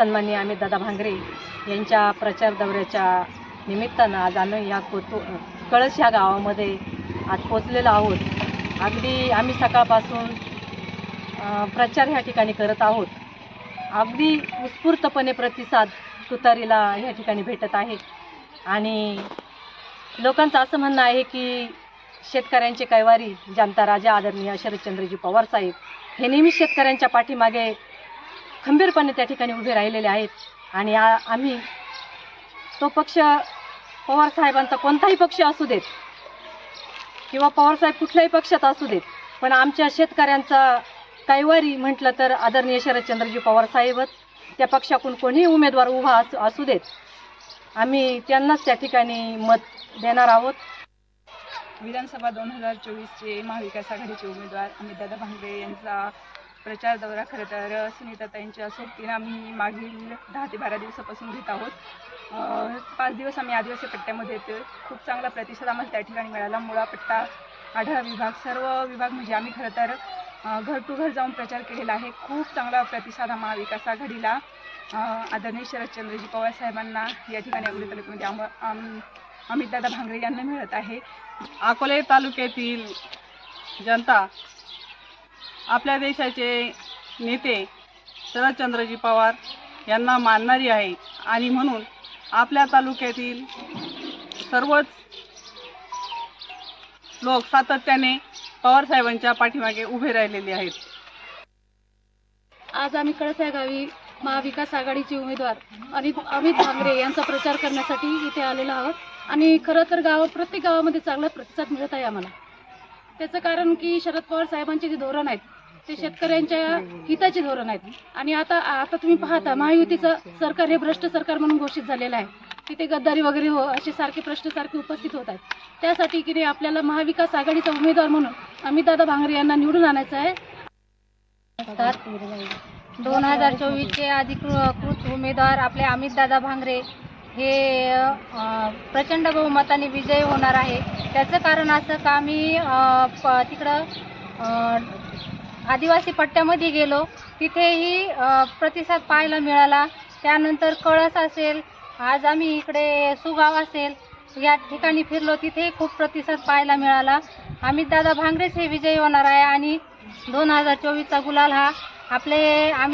सन्माननीय दादा भांगरे यांच्या प्रचार दौऱ्याच्या निमित्तानं आज आम्ही या कोतो कळस ह्या गावामध्ये आज पोचलेलो आहोत. अगदी आम्ही सकाळपासून प्रचार ह्या ठिकाणी करत आहोत. अगदी उत्स्फूर्तपणे प्रतिसाद तुतारीला ह्या ठिकाणी भेटत आहे. आणि लोकांचं असं म्हणणं आहे की शेतकऱ्यांचे कैवारी जनता राजा आदरणीय शरदचंद्रजी पवार साहेब हे नेहमी शेतकऱ्यांच्या पाठीमागे खंबीरपणे त्या ठिकाणी उभे राहिलेले आहेत. आणि आम्ही तो पक्ष पवार साहेबांचा कोणताही पक्ष असू देत किंवा पवारसाहेब कुठल्याही पक्षात असू देत पण आमच्या शेतकऱ्यांचा कैवारी म्हटलं तर आदरणीय शरदचंद्रजी पवारसाहेबच त्या पक्षाकडून कोणीही उमेदवार उभा असू असू देत. आम्ही त्यांनाच त्या ठिकाणी मत देणार आहोत. विधानसभा दोन हजार चोवीसचे महाविकास आघाडीचे उमेदवार अमितदादा भांगरे यांचा प्रचार दौरा खरं तर सुनीताताईंच्या सोबतीनं आम्ही मागील दहा ते बारा दिवसापासून घेत आहोत. पाच दिवस आम्ही आदिवासी पट्ट्यामध्ये येतो खूप चांगला प्रतिसाद आम्हाला त्या ठिकाणी मिळाला. मुळा पट्टा आढळा विभाग सर्व विभाग म्हणजे आम्ही खरं तर घर टू घर जाऊन प्रचार केलेला आहे. खूप चांगला प्रतिसाद हा महाविकास आघाडीला. आदरणीय शरदचंद्रजी पवार साहेबांना या ठिकाणी अकोले तालुक्यामध्ये आम आम अमितदादा भांगरे यांना मिळत आहे. अकोले तालुक्यातील जनता आपल्या देशाचे नेते शरदचंद्रजी पवार यांना मानणारी आहे. आणि म्हणून आपल्या तालुक्यातील सर्वच लोक सातत्याने पवारसाहेबांच्या पाठीमागे उभे राहिलेले आहेत. आज आम्ही कळस गावी महाविकास आघाडीचे उमेदवार अमित अमित भांगरे यांचा प्रचार करण्यासाठी इथे आलेलो आहोत. आणि खरं तर गाव प्रत्येक गावामध्ये चांगला प्रतिसाद मिळत आहे आम्हाला. त्याचं कारण की शरद पवार साहेबांचे जे धोरण आहेत ते शेतकऱ्यांच्या हिताचे धोरण आहेत. आणि आता आता तुम्ही पाहता महायुतीचं सरकार हे भ्रष्ट सरकार म्हणून घोषित झालेलं आहे. तिथे गद्दारी वगैरे हो असे सारखे प्रश्न सारखे उपस्थित होत आहेत. त्यासाठी की नाही आपल्याला महाविकास आघाडीचा उमेदवार म्हणून अमितदादा भांगरे यांना निवडून आणायचं आहे. दोन हजार चोवीसचे अधिकृत उमेदवार आपले अमितदादा भांगरे हे प्रचंड बहुमताने विजयी होणार आहे. त्याचं कारण असं का आम्ही तिकडं आदिवासी पट्ट्यामध्ये गेलो. तिथेही प्रतिसाद पाहायला मिळाला. त्यानंतर कळस असेल आज आम्ही इकडे सुगाव असेल या ठिकाणी फिरलो. तिथेही खूप प्रतिसाद पाहायला मिळाला. अमितदादा भांगरेच हे विजयी होणार आहे आणि दोन हजार चोवीसचा गुलाल हा आपले आम